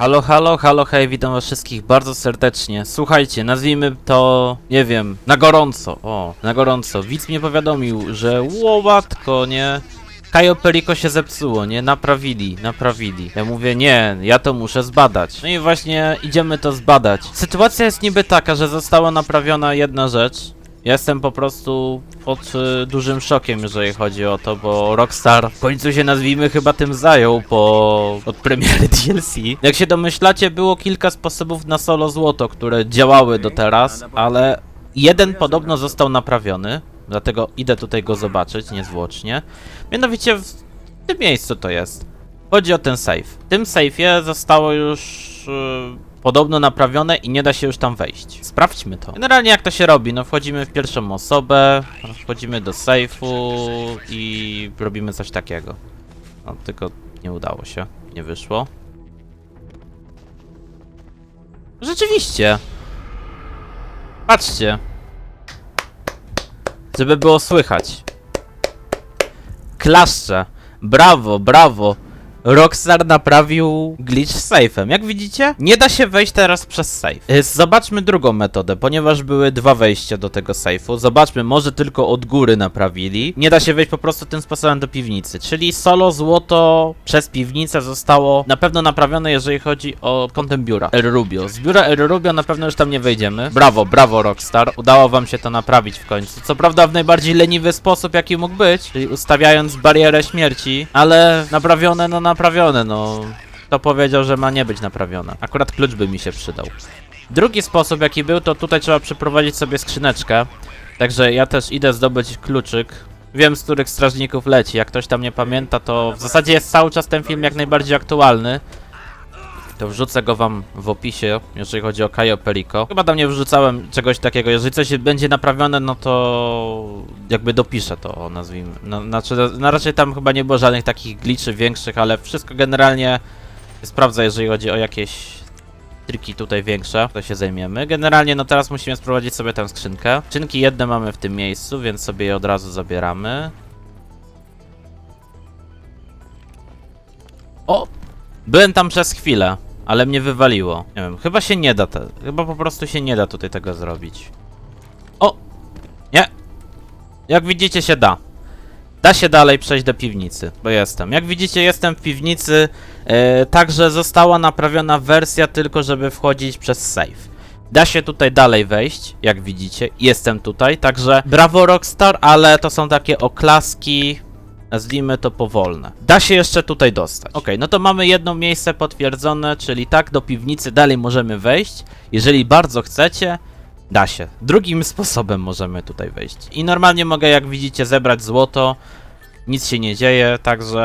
Halo, halo, halo, hej, witam was wszystkich bardzo serdecznie. Słuchajcie, nazwijmy to, nie wiem, na gorąco. O, na gorąco. Widz mnie powiadomił, że łowatko, nie? Kajo Perico się zepsuło, nie? Naprawili, naprawili. Ja mówię, nie, ja to muszę zbadać. No i właśnie idziemy to zbadać. Sytuacja jest niby taka, że została naprawiona jedna rzecz. Jestem po prostu pod y, dużym szokiem, jeżeli chodzi o to, bo Rockstar w końcu się nazwijmy chyba tym zajął po od premiery DLC. Jak się domyślacie, było kilka sposobów na solo złoto, które działały do teraz, ale jeden podobno został naprawiony, dlatego idę tutaj go zobaczyć niezwłocznie. Mianowicie w tym miejscu to jest. Chodzi o ten safe. W tym safe'ie zostało już y, podobno naprawione i nie da się już tam wejść. Sprawdźmy to. Generalnie jak to się robi? No wchodzimy w pierwszą osobę, wchodzimy do safe'u i robimy coś takiego. No tylko nie udało się, nie wyszło. Rzeczywiście. Patrzcie. Żeby było słychać. Klaszcze. Brawo, brawo. Rockstar naprawił glitch z safe'em. Jak widzicie, nie da się wejść teraz przez safe. Y, Zobaczmy drugą metodę, ponieważ były dwa wejścia do tego safe'u. Zobaczmy, może tylko od góry naprawili. Nie da się wejść po prostu tym sposobem do piwnicy. Czyli solo złoto przez piwnicę zostało na pewno naprawione, jeżeli chodzi o kątem biura El Rubio. Z biura El Rubio na pewno już tam nie wejdziemy. Brawo, brawo Rockstar. Udało wam się to naprawić w końcu. Co prawda w najbardziej leniwy sposób, jaki mógł być, czyli ustawiając barierę śmierci, ale naprawione, no naprawione, no. Kto powiedział, że ma nie być naprawione? Akurat klucz by mi się przydał. Drugi sposób, jaki był, to tutaj trzeba przeprowadzić sobie skrzyneczkę. Także ja też idę zdobyć kluczyk. Wiem, z których strażników leci. Jak ktoś tam nie pamięta, to w zasadzie jest cały czas ten film jak najbardziej aktualny. To wrzucę go wam w opisie, jeżeli chodzi o Kajo Perico. Chyba tam nie wrzucałem czegoś takiego. Jeżeli coś będzie naprawione, no to jakby dopiszę to, nazwijmy. No, znaczy, no raczej tam chyba nie było żadnych takich glitchy większych, ale wszystko generalnie sprawdza, jeżeli chodzi o jakieś triki tutaj większe, to się zajmiemy. Generalnie no teraz musimy sprowadzić sobie tę skrzynkę. Skrzynki jedne mamy w tym miejscu, więc sobie je od razu zabieramy. O! Byłem tam przez chwilę, ale mnie wywaliło. Nie wiem, chyba się nie da te, chyba po prostu się nie da tutaj tego zrobić. O! Nie! Jak widzicie się da. Da się dalej przejść do piwnicy, bo jestem. Jak widzicie, jestem w piwnicy. E, także została naprawiona wersja tylko, żeby wchodzić przez safe. Da się tutaj dalej wejść, jak widzicie. Jestem tutaj, także brawo Rockstar, ale to są takie oklaski, nazwijmy to powolne. Da się jeszcze tutaj dostać. Ok, no to mamy jedno miejsce potwierdzone, czyli tak, do piwnicy dalej możemy wejść. Jeżeli bardzo chcecie, Da się. Drugim sposobem możemy tutaj wejść. I normalnie mogę, jak widzicie, zebrać złoto. Nic się nie dzieje, także.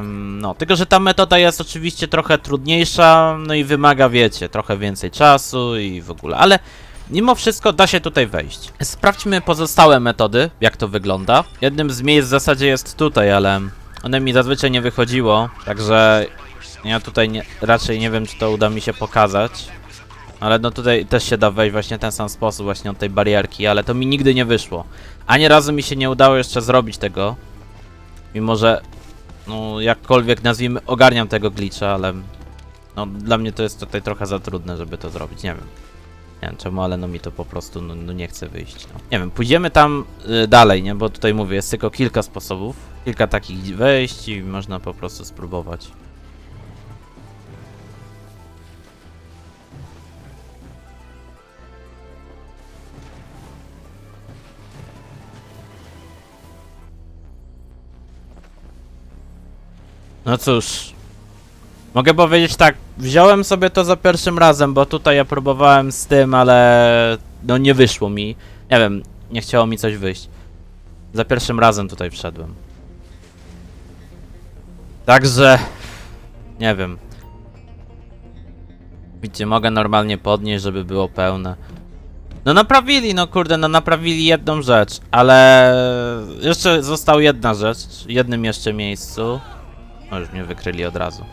mm, No, tylko że ta metoda jest oczywiście trochę trudniejsza, no i wymaga, wiecie, trochę więcej czasu i w ogóle, ale mimo wszystko da się tutaj wejść. Sprawdźmy pozostałe metody, jak to wygląda. Jednym z miejsc w zasadzie jest tutaj, ale one mi zazwyczaj nie wychodziło, także ja tutaj nie, raczej nie wiem, czy to uda mi się pokazać. Ale no tutaj też się da wejść właśnie ten sam sposób, właśnie od tej barierki, ale to mi nigdy nie wyszło. Ani razu mi się nie udało jeszcze zrobić tego. Mimo, że no jakkolwiek nazwijmy, ogarniam tego glitcha, ale no dla mnie to jest tutaj trochę za trudne, żeby to zrobić, nie wiem. Nie wiem czemu, ale no mi to po prostu no, no nie chce wyjść. No. Nie wiem, pójdziemy tam y, dalej, nie? Bo tutaj mówię, jest tylko kilka sposobów, kilka takich wejść i można po prostu spróbować. No cóż. Mogę powiedzieć tak, wziąłem sobie to za pierwszym razem, bo tutaj ja próbowałem z tym, ale no nie wyszło mi. Nie wiem, nie chciało mi coś wyjść. Za pierwszym razem tutaj wszedłem. Także nie wiem. Widzicie, mogę normalnie podnieść, żeby było pełne. No naprawili, no kurde, no naprawili jedną rzecz, ale jeszcze została jedna rzecz, w jednym jeszcze miejscu. No już mnie wykryli od razu.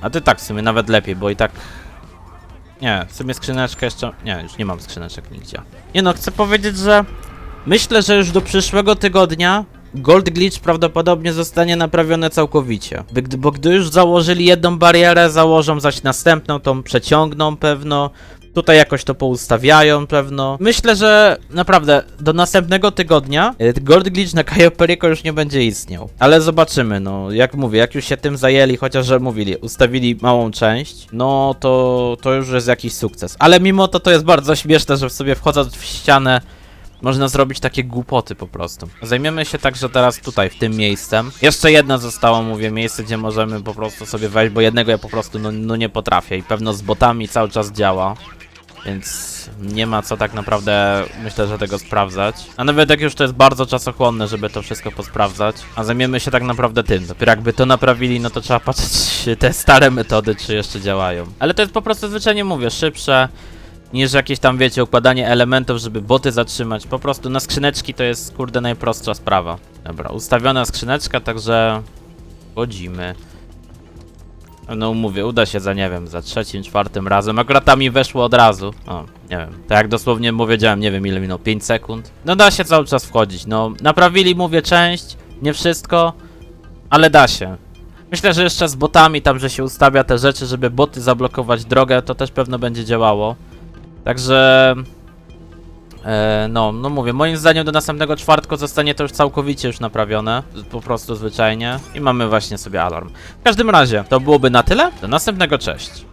A ty tak w sumie nawet lepiej, bo i tak... Nie, w sumie skrzyneczkę jeszcze... Nie, już nie mam skrzyneczek nigdzie. Nie no, chcę powiedzieć, że... Myślę, że już do przyszłego tygodnia Gold Glitch prawdopodobnie zostanie naprawione całkowicie. Bo gdy już założyli jedną barierę, założą zaś następną, tą przeciągną pewno. Tutaj jakoś to poustawiają pewno. Myślę, że naprawdę do następnego tygodnia e, Gold Glitch na Cayo Perico już nie będzie istniał. Ale zobaczymy, no jak mówię, jak już się tym zajęli, chociaż że mówili, ustawili małą część, no to, to już jest jakiś sukces. Ale mimo to to jest bardzo śmieszne, że w sobie wchodząc w ścianę można zrobić takie głupoty po prostu. Zajmiemy się także teraz tutaj, w tym miejscem. Jeszcze jedno zostało, mówię, miejsce, gdzie możemy po prostu sobie wejść, bo jednego ja po prostu no, no nie potrafię i pewno z botami cały czas działa. Więc nie ma co tak naprawdę, myślę, że tego sprawdzać. A nawet jak już to jest bardzo czasochłonne, żeby to wszystko posprawdzać. A zajmiemy się tak naprawdę tym. Dopiero jakby to naprawili, no to trzeba patrzeć, te stare metody, czy jeszcze działają. Ale to jest po prostu zwyczajnie mówię, szybsze niż jakieś tam, wiecie, układanie elementów, żeby boty zatrzymać. Po prostu na skrzyneczki to jest, kurde, najprostsza sprawa. Dobra, ustawiona skrzyneczka, także wchodzimy. No mówię, uda się za, nie wiem, za trzecim, czwartym razem. Akurat mi weszło od razu. O, nie wiem. Tak jak dosłownie mu wiedziałem, nie wiem ile minął, 5 sekund. No da się cały czas wchodzić. No, naprawili, mówię, część, nie wszystko, ale da się. Myślę, że jeszcze z botami tam, że się ustawia te rzeczy, żeby boty zablokować drogę, to też pewno będzie działało. Także... E, no, no mówię, moim zdaniem do następnego czwartku zostanie to już całkowicie już naprawione, po prostu zwyczajnie i mamy właśnie sobie alarm. W każdym razie, to byłoby na tyle, do następnego, cześć.